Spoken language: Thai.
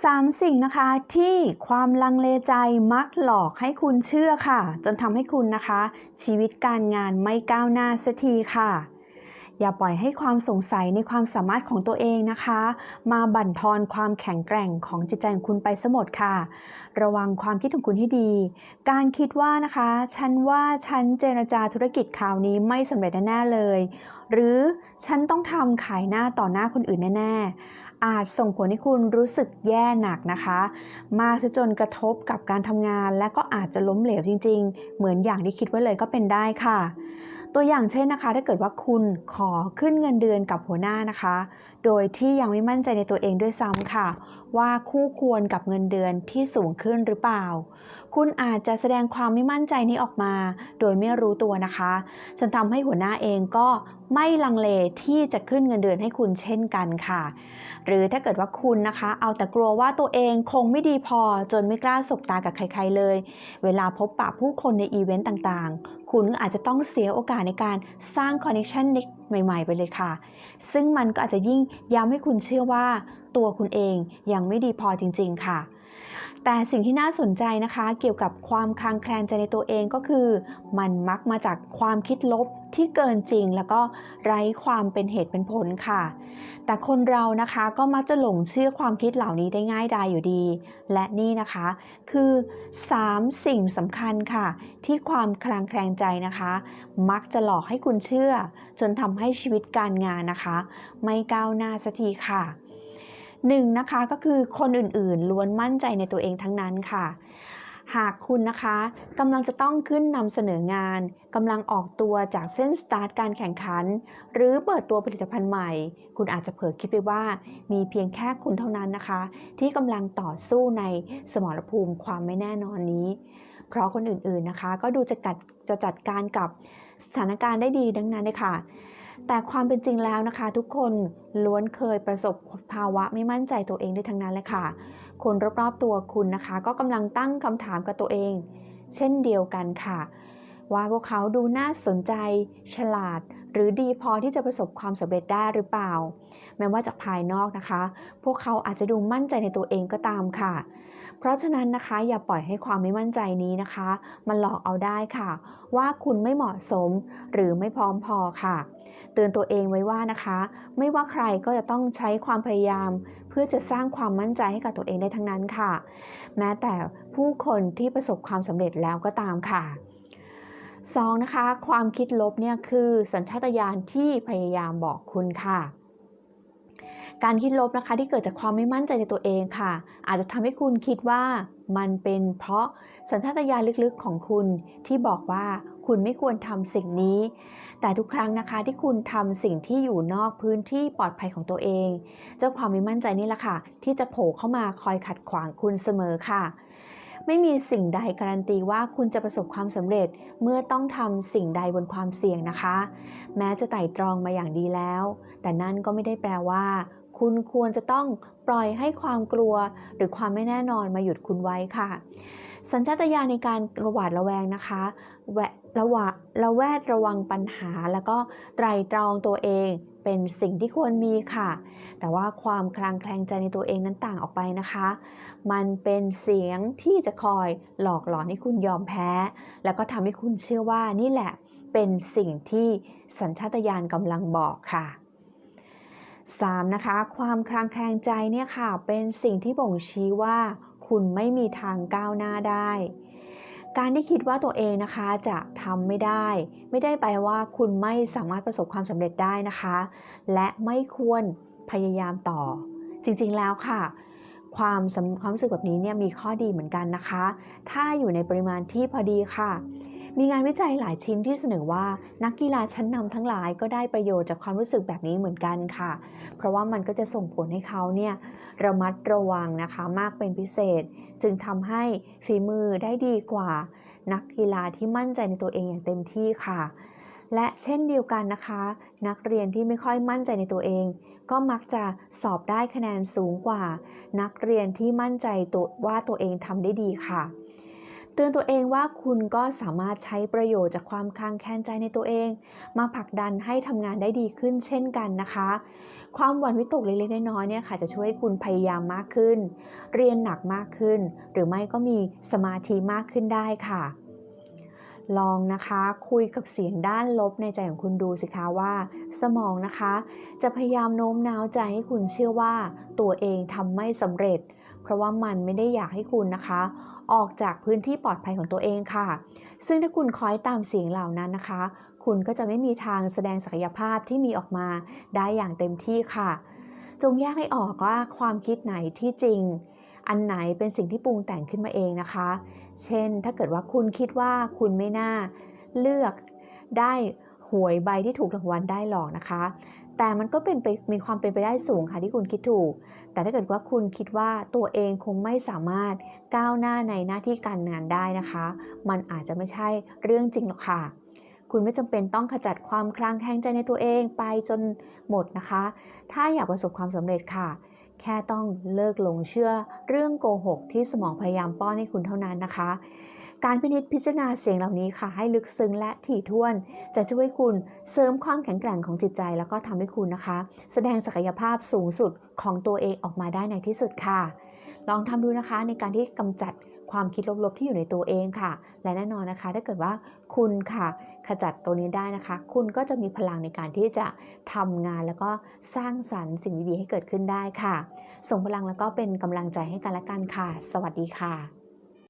สามสิ่งนะคะที่ความลังเลใจมักหลอกให้คุณเชื่อค่ะ จนทำให้คุณนะคะ ชีวิตการงานไม่ก้าวหน้าสักทีค่ะ อย่าปล่อยให้ความสงสัยในความสามารถของตัวเองนะคะ มาบั่นทอนความแข็งแกร่งของจิตใจของคุณไปสมดค่ะ ระวังความคิดของคุณให้ดี การคิดว่านะคะ ฉันว่าฉันเจรจาธุรกิจคราวนี้ไม่สำเร็จแน่เลย หรือฉันต้องทำขายหน้าต่อหน้าคนอื่นแน่ๆ อาจส่งผลให้คุณรู้สึกแย่หนักนะคะ มากจนกระทบกับการทำงาน และก็อาจจะล้มเหลวจริง ๆ เหมือนอย่างที่คิดไว้เลยก็เป็นได้ค่ะ ตัวอย่างเช่นนะคะ ถ้าเกิดว่าคุณขอขึ้นเงินเดือนกับหัวหน้านะคะ โดยที่ยังไม่มั่นใจในตัวเองด้วยซ้ำค่ะ ว่าคู่ควรกับเงินเดือนที่สูงขึ้นหรือเปล่า คุณอาจจะแสดงความไม่มั่นใจนี้ออกมา โดยไม่รู้ตัวนะคะจนทำให้หัวหน้าเองก็ไม่ลังเลที่จะขึ้นเงินเดือนให้คุณเช่นกันค่ะ หรือถ้าเกิดว่าคุณนะคะ เอาแต่กลัวว่าตัวเองคงไม่ดีพอจนไม่กล้าสบตากับใคร ๆเลย เวลาพบปะผู้คนในอีเวนต์ต่างๆ คุณอาจจะต้องเสียโอกาสในการสร้างคอนเนคชัน ใหม่ ๆ ไปเลยค่ะ ซึ่งมันก็อาจจะยิ่งย้ำให้คุณเชื่อว่า ตัวคุณเองยังไม่ดีพอจริง ๆ ค่ะ แต่สิ่งที่น่าสนใจนะคะเกี่ยวกับความคลางแคลงใจในตัวเองก็คือ มันมักมาจากความคิดลบที่เกินจริงแล้วก็ไร้ความเป็นเหตุเป็นผลค่ะ แต่คนเรานะคะก็มักจะหลงเชื่อความคิดเหล่านี้ได้ง่ายดายอยู่ดี และนี่นะคะคือ 3 สิ่งสำคัญค่ะ ที่ความคลางแคลงใจนะคะ มักจะหลอกให้คุณเชื่อ จนทำให้ชีวิตการงานนะคะ ไม่ก้าวหน้าสักทีค่ะ หนึ่งนะคะก็คือคนอื่นๆล้วนมั่นใจในตัวเองทั้งนั้นค่ะ หากคุณนะคะกำลังจะต้องขึ้นนำเสนองานกำลังออกตัวจากเส้นสตาร์ทการแข่งขัน หรือเปิดตัวผลิตภัณฑ์ใหม่ คุณอาจจะเผลอคิดไปว่า มีเพียงแค่คุณเท่านั้นนะคะ ที่กำลังต่อสู้ในสมรภูมิความไม่แน่นอนนี้ เพราะคนอื่นๆนะคะ ก็ดูจะกัดจะจัดการกับสถานการณ์ได้ดีดังนั้นเลยค่ะ แต่ความเป็นจริงแล้วนะคะ ทุกคนล้วนเคยประสบภาวะไม่มั่นใจตัวเองด้วยทั้งนั้นเลยค่ะ คนรอบๆตัวคุณนะคะ ก็กำลังตั้งคำถามกับตัวเอง เช่นเดียวกันค่ะ ว่าพวกเขาดูน่าสนใจ ฉลาด หรือดีพอที่จะประสบความสำเร็จได้หรือเปล่า แม้ว่าจากภายนอกนะคะ พวกเขาอาจจะดูมั่นใจในตัวเองก็ตามค่ะ เพราะฉะนั้นนะคะอย่าปล่อยให้ความไม่มั่นใจนี้นะคะ มันหลอกเอาได้ค่ะ ว่าคุณไม่เหมาะสมหรือไม่พร้อมพอค่ะ เตือนตัวเองไว้ว่านะคะ ไม่ว่าใครก็จะต้องใช้ความพยายาม เพื่อจะสร้างความมั่นใจให้กับตัวเองได้ทั้งนั้นค่ะ แม้แต่ผู้คนที่ประสบความสำเร็จแล้วก็ตามค่ะ 2. นะคะ ความคิดลบเนี่ยคือสัญชาตญาณที่พยายามบอกคุณค่ะ การคิดลบนะคะที่เกิดจากความไม่มั่นใจในตัวเองค่ะ อาจจะทำให้คุณคิดว่ามันเป็นเพราะสัญชาตญาณลึกๆของคุณที่บอกว่าคุณไม่ควรทำสิ่งนี้ แต่ทุกครั้งนะคะที่คุณทำสิ่งที่อยู่นอกพื้นที่ปลอดภัยของตัวเอง เจ้าความไม่มั่นใจนี่แหละค่ะ ที่จะโผล่เข้ามาคอยขัดขวางคุณเสมอค่ะไม่มีสิ่งใดการันตีว่าคุณจะประสบความสำเร็จเมื่อต้องทำสิ่งใดบนความเสี่ยงนะคะ แม้จะไต่ตรองมาอย่างดีแล้ว แต่นั่นก็ไม่ได้แปลว่า คุณควรจะต้องปล่อยให้ความกลัวหรือความไม่แน่นอนมาหยุดคุณไว้ค่ะ สัญชาตญาณในการระหวาดระแวงนะคะแวะระวะระแวดระวังปัญหา แล้วก็ไตรตรองตัวเองเป็นสิ่งที่ควรมีค่ะ แต่ว่าความคลางแคลงใจในตัวเองนั้นต่างออกไปนะคะ มันเป็นเสียงที่จะคอยหลอกหลอนให้คุณยอมแพ้ แล้วก็ทำให้คุณเชื่อว่านี่แหละเป็นสิ่งที่สัญชาตญาณกำลังบอกค่ะ 3. นะคะ ความคลางแคลงใจเนี่ยค่ะ เป็นสิ่งที่บ่งชี้ว่า คุณไม่มีทางก้าวหน้าได้ การที่คิดว่าตัวเองนะคะจะทำไม่ได้ ไม่ได้แปลว่าคุณไม่สามารถประสบความสำเร็จได้นะคะ และไม่ควรพยายามต่อ จริงๆแล้วค่ะ ความความรู้สึกแบบนี้เนี่ยมีข้อดีเหมือนกันนะคะ ถ้าอยู่ในปริมาณที่พอดีค่ะ มีงานวิจัยหลายชิ้นที่เสนอว่านักกีฬาชั้นนำทั้งหลายก็ได้ประโยชน์จากความรู้สึกแบบนี้เหมือนกันค่ะ เพราะว่ามันก็จะส่งผลให้เขาเนี่ยระมัดระวังนะคะมากเป็นพิเศษ จึงทำให้ฝีมือได้ดีกว่า นักกีฬาที่มั่นใจในตัวเองอย่างเต็มที่ค่ะ และเช่นเดียวกันนะคะ นักเรียนที่ไม่ค่อยมั่นใจในตัวเอง ก็มักจะสอบได้คะแนนสูงกว่า นักเรียนที่มั่นใจตัวว่าตัวเองทำได้ดีค่ะ เตือนตัวเองว่าคุณก็สามารถใช้ประโยชน์จากความคลางแคลนใจในตัวเอง มาผลักดันให้ทำงานได้ดีขึ้นเช่นกันนะคะ ความหวั่นวิตกเล็กๆน้อยๆเนี่ยค่ะจะช่วยให้คุณพยายามมากขึ้น เรียนหนักมากขึ้น หรือไม่ก็มีสมาธิมากขึ้นได้ค่ะลองนะคะคุยกับเสียงด้านลบในใจของคุณดูสิคะว่า สมองนะคะ จะพยายามโน้มน้าวใจให้คุณเชื่อว่าตัวเองทำไม่สำเร็จ เพราะว่ามันไม่ได้อยากให้คุณนะคะ ออกจากพื้นที่ปลอดภัยของตัวเองค่ะ ซึ่งถ้าคุณคอยตามเสียงเหล่านั้นนะคะ คุณก็จะไม่มีทางแสดงศักยภาพที่มีออกมาได้อย่างเต็มที่ค่ะ จงแยกให้ออกว่าความคิดไหนที่จริง อันไหนเป็นสิ่งที่ปรุงแต่งขึ้นมาเองนะคะ เช่น ถ้าเกิดว่าคุณคิดว่าคุณไม่น่าเลือกได้หวยใบที่ถูกรางวัลได้หรอกนะคะ แต่มันก็เป็นไปมีความเป็นไปได้สูงค่ะที่คุณคิดถูก แต่ถ้าเกิดว่าคุณคิดว่าตัวเองคงไม่สามารถก้าวหน้าในหน้าที่การงานได้นะคะ มันอาจจะไม่ใช่เรื่องจริงหรอกค่ะ คุณไม่จำเป็นต้องขจัดความคลางแคลงใจในตัวเองไปจนหมดนะคะ ถ้าอยากประสบความสำเร็จค่ะ แค่ต้องเลิกหลงเชื่อเรื่องโกหกที่สมองพยายามป้อนให้คุณเท่านั้นนะคะ การพินิจพิจารณาเสียงเหล่านี้ค่ะ ให้ลึกซึ้งและถี่ถ้วน จะช่วยคุณเสริมความแข็งแกร่งของจิตใจ แล้วก็ทำให้คุณนะคะ แสดงศักยภาพสูงสุดของตัวเองออกมาได้ในที่สุดค่ะ ลองทำดูนะคะในการที่กำจัดความคิดลบๆที่อยู่ในตัวเองค่ะ และแน่นอนนะคะ ถ้าเกิดว่าคุณค่ะ ขจัดตัวนี้ได้นะคะ คุณก็จะมีพลังในการที่จะทำงานแล้วก็สร้างสรรค์สิ่งดีๆให้เกิดขึ้นได้ค่ะ ส่งพลังแล้วก็เป็นกำลังใจให้กันและกันค่ะ สวัสดีค่ะ